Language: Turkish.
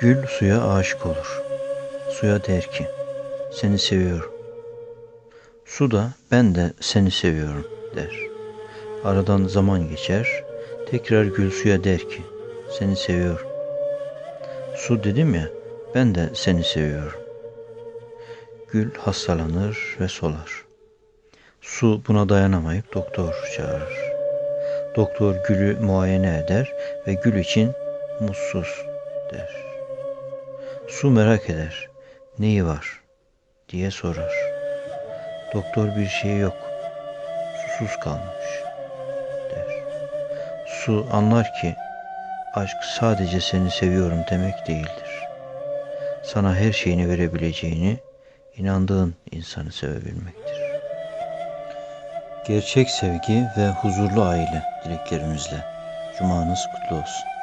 Gül suya aşık olur. Suya der ki, seni seviyorum. Su da ben de seni seviyorum der. Aradan zaman geçer, tekrar gül suya der ki, seni seviyorum. Su dedim ya, ben de seni seviyorum. Gül hastalanır ve solar. Su buna dayanamayıp doktor çağırır. Doktor gülü muayene eder ve gül için mutsuz der. Su merak eder. Neyi var? diye sorar. Doktor bir şey yok. Susuz kalmış der. Su anlar ki aşk sadece seni seviyorum demek değildir. Sana her şeyini verebileceğini inandığın insanı sevebilmektir. Gerçek sevgi ve huzurlu aile dileklerimizle. Cumanız kutlu olsun.